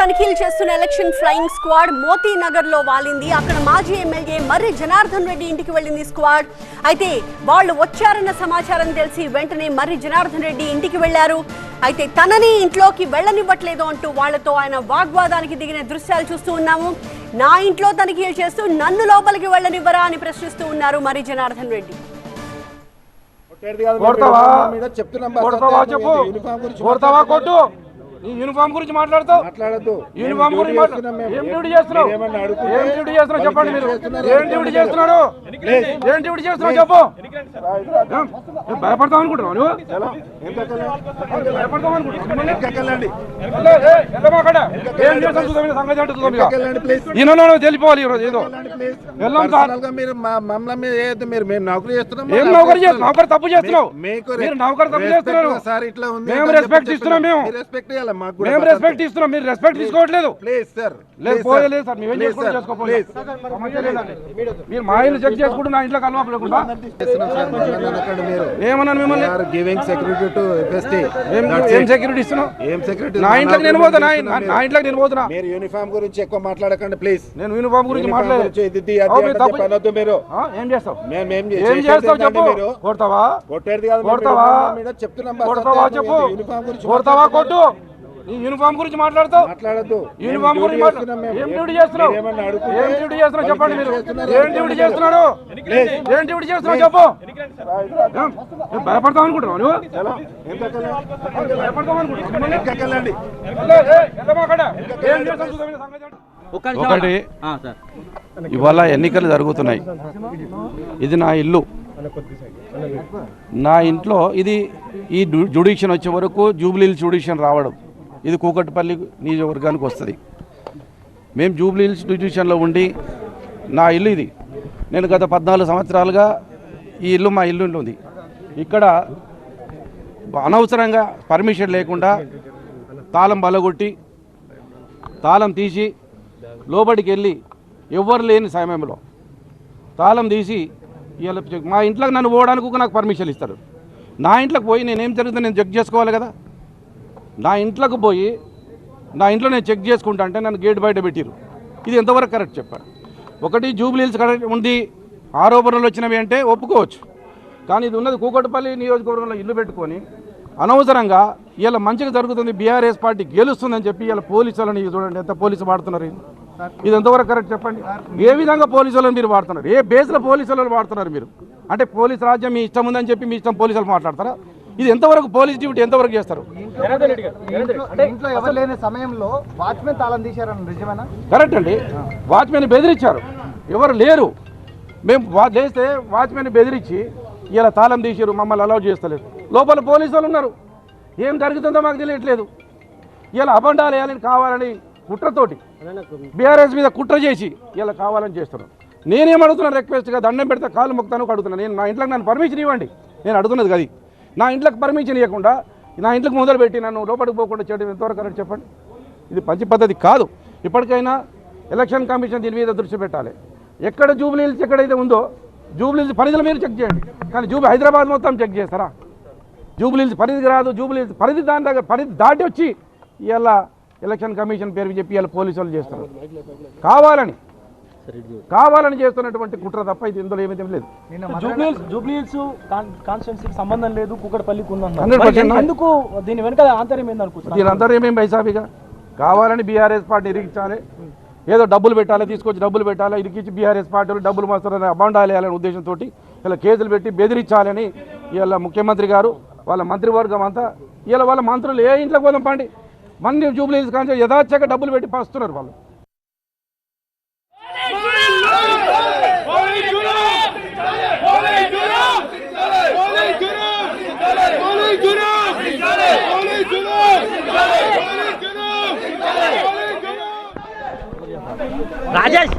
తనిఖీలు చేస్తున్న election flying squad Moti నగర్లో వాలింది. అక్కడ మాజీ ఎమ్మెల్యే మర్రి జనార్దన్ రెడ్డి ఇంటికి వెళ్ళింది స్క్వాడ్ అయితే వాళ్ళు వచ్చారన్న సమాచారం తెలిసి వెంటనే మర్రి జనార్దన్ రెడ్డి ఇంటికి వెళ్ళారు అయితే తనని ఇంట్లోకి వెళ్ళనివ్వట్లేదు అంటూ వాళ్ళతో ఆయన వాగ్వాదానికి దిగిన దృశ్యాలు చూస్తూ ఉన్నాము. నా ఇంట్లో తనిఖీలు చేస్తూ నన్ను లోపలికి వెళ్ళనివ్వరా అని ప్రశ్నిస్తూ ఉన్నారు మర్రి జనార్దన్ రెడ్డి. చెప్తున్నాం నీ యూనిఫామ్ గురించి మాట్లాడతావు? మాట్లాడద్దు. యూనిఫామ్ గురించి ఏం డ్యూటీ చేస్తున్నావు? ఏం డ్యూటీ చేస్తున్నావు? చెప్పండి మీరు. ఏం డ్యూటీ చేస్తున్నారు ఏం డ్యూటీ చేస్తున్నావు? చెప్పు. భయపడతావు అనుకుంటున్నావు నువ్వు? నువ్వు తెలిపోవాలి ఈరోజు ఏదో. వెళ్ళాం సార్. మీరు మమ్మల్ని మీద మీరు మేము నౌకరీ చేస్తున్నాం ఏం నౌకరు చేస్తున్నావు? నౌకరు తప్పు చేస్తున్నావు. మీరు నౌకరు తప్పు చేస్తున్నారు. సార్ ఇట్లా ఉంది మేము రెస్పెక్ట్ ఇస్తున్నాం మేము. రెస్పెక్ట్ ఇవ్వాలి మాకు కూడా మేము రెస్పెక్ట్ ఇస్తున్నాం మీరు రెస్పెక్ట్ తీసుకోవట్లేదు. ప్లీజ్ సార్ లేదు పోయలేదు సార్ మేమేం చేసుకోండి చేసుకోపోలేదు మీరు మా ఇల్లు చెక్ చేసుకుంటూ నా ఇంట్లో కలవకుండా ఏమన్నాను మిమ్మల్ని? గివింగ్ సెక్యూరిటీ టు ఎఫ్ఎస్టీ ఏం సెక్యూరిటీ ఇస్తున్నావు? ఏం సెక్యూరిటీ నా ఇంట్లోకి నేను పోతున్నా నా- ఇంట్లోకి నేను పోతున్నా. మీరు యూనిఫామ్ గురించి ఎక్కువ మాట్లాడకండి ప్లీజ్ నేను యూనిఫామ్ గురించి చెప్పనొద్దు మీరు. ఏం చేస్తావు? మేము ఏం చేస్తావు చెప్పు. కొడతావా? కొట్టేది కాదు కొడతావా? చెప్తున్నాం కొడతావా. చెప్పు. కొడతావా? కొట్టు. యూనిఫామ్ గురించి మాట్లాడతావు? మాట్లాడద్దు. యూనిఫామ్ గురించి ఏం డ్యూటీ చేస్తున్నావు? ఏం డ్యూటీ చేస్తున్నావు? చెప్పండి మీరు. ఏం డ్యూటీ చేస్తున్నాడు? ఏం డ్యూటీ చేస్తున్నావు చెప్పు. భయపడతావు అనుకుంటున్నావు నువ్వు? భయపడతావు అనుకుంటున్నావు. ఒకటి. ఇవాళ ఎన్నికలు జరుగుతున్నాయి. ఇది నా ఇల్లు. నా ఇంట్లో ఇది ఈ జుడిషన్ వచ్చే వరకు జూబ్లీహిల్ జుడిషన్ రావడం. ఇది కూకట్పల్లి నియోజకవర్గానికి వస్తుంది. మేము జూబ్లీహిల్స్ జుడిషన్లో ఉండి నా ఇల్లు ఇది. నేను గత పద్నాలుగు సంవత్సరాలుగా ఈ ఇల్లు మా ఇల్లు ఉంది. ఇక్కడ అనవసరంగా పర్మిషన్ లేకుండా తాళం బలగొట్టి తాళం తీసి లోబడికి వెళ్ళి ఎవ్వరు లేని సమయంలో తాళం తీసి ఇవాళ చెక్- మా ఇంట్లోకి నన్ను పోవడానికి కూడా నాకు పర్మిషన్ ఇస్తారు. నా ఇంట్లోకి పోయి నేనేం జరుగుతుందో నేను చెక్ చేసుకోవాలి కదా. నా ఇంట్లోకి పోయి నా ఇంట్లో నేను చెక్ చేసుకుంటా అంటే నన్ను గేట్ బయట పెట్టిరు ఇది ఎంతవరకు కరెక్ట్ చెప్పారు? ఒకటి జూబ్లీహిల్స్ కరెక్ట్ ఉంది ఆరోపణలు వచ్చినవి అంటే ఒప్పుకోవచ్చు. కానీ ఇది ఉన్నది కూకట్పల్లి నియోజకవర్గంలో ఇల్లు పెట్టుకొని అనవసరంగా ఇలా మంచిగా జరుగుతుంది బీఆర్ఎస్ పార్టీ గెలుస్తుందని చెప్పి ఇలా పోలీసులని చూడండి ఎంత పోలీసు వాడుతున్నారు ఇది. ఎంతవరకు కరెక్ట్ చెప్పండి? ఏ విధంగా పోలీసులను మీరు వాడుతున్నారు? ఏ బేస్లో పోలీసులను వాడుతున్నారు మీరు? అంటే పోలీస్ రాజ్యం మీ ఇష్టం ఉందని చెప్పి మీ ఇష్టం పోలీసులు మాట్లాడతారా? ఇది ఎంతవరకు పోలీస్ డ్యూటీ ఎంతవరకు చేస్తారు? ఇంట్లో ఎవరు లేని సమయంలో వాచ్మెన్ తాళం తీశారని నిజమేనా? కరెక్ట్ అండి. వాచ్మెన్ బెదిరించారు. ఎవరు లేరు. మేము వా- లేస్తే వాచ్మెన్ బెదిరించి ఇలా తాళం తీసారు మమ్మల్ని అలౌ చేస్తలేదు. లోపల పోలీసు వాళ్ళు ఉన్నారు. ఏం జరుగుతుందో మాకు తెలియట్లేదు. ఇలా అబండాలు వేయాలని కావాలని కుట్రతోటి బీఆర్ఎస్ మీద కుట్ర చేసి ఇలా కావాలని చేస్తున్నాను నేనేం అడుగుతున్నాను రిక్వెస్ట్గా దండం పెడితే కాలు మొక్తాను అడుగుతున్నాను నేను నా ఇంట్లోకి నన్ను పర్మిషన్ ఇవ్వండి. నేను అడుగుతున్నది అది. నా ఇంట్లోకి పర్మిషన్ ఇవ్వకుండా నా ఇంట్లోకి మొదలుపెట్టి నన్ను లోపలికి పోకుండా చేయడం ఎంతవరకు కరెక్ట్ చెప్పండి? ఇది మంచి పద్ధతి కాదు. ఇప్పటికైనా ఎలక్షన్ కమిషన్ దీని మీద దృష్టి పెట్టాలి. ఎక్కడ జూబ్లీహిల్స్ ఎక్కడైతే ఉందో జూబ్లీహిల్స్ పరిధిలో మీరు చెక్ చేయండి. కానీ జూబ్లీ హైదరాబాద్ మొత్తం చెక్ చేస్తారా? జూబ్లీహిల్స్ పరిధికి రాదు జూబ్లీహిల్స్ పరిధి దాని దగ్గర పరిధి దాటి వచ్చి ఇలా ఎలక్షన్ కమిషన్ పేరు చెప్పి ఇలా పోలీసు వాళ్ళు చేస్తారు. కావాలని కావాలని చేస్తున్నటువంటి కుట్ర తప్ప ఇది ఇందులో ఏమీ లేదు. జూబ్లీహిల్స్ జూబ్లీహిల్స్ కాన్స్టిట్యున్సీకి సంబంధం లేదు కూకట్పల్లికి ఉందన్నారు 100% మరి ఎందుకు దీని వెనుక ఆంతర్యం ఏందనుకుంటున్నారు? దీనంతా ఏమేమి బైసాబిగా కావాలని బీఆర్ఎస్ పార్టీ ఇరికించాలి ఏదో డబ్బులు పెట్టాలి తీసుకొచ్చి డబ్బులు పెట్టాలి ఇరికించి బీఆర్ఎస్ పార్టీలు డబ్బులు మాస్తారని అబాండాలు వేయాలనే ఉద్దేశంతో ఇలా కేసులు పెట్టి బెదిరించాలని ఇలా ముఖ్యమంత్రి గారు వాళ్ళ మంత్రివర్గం అంతా ఇలా వాళ్ళ మంత్రులు ఏ ఇంట్లోకి పోదాం పండి? మంది జూబ్లీస్ కానీ యథాచ్ఛగా డబ్బులు పెట్టి పస్తున్నారు వాళ్ళు. రాజేష్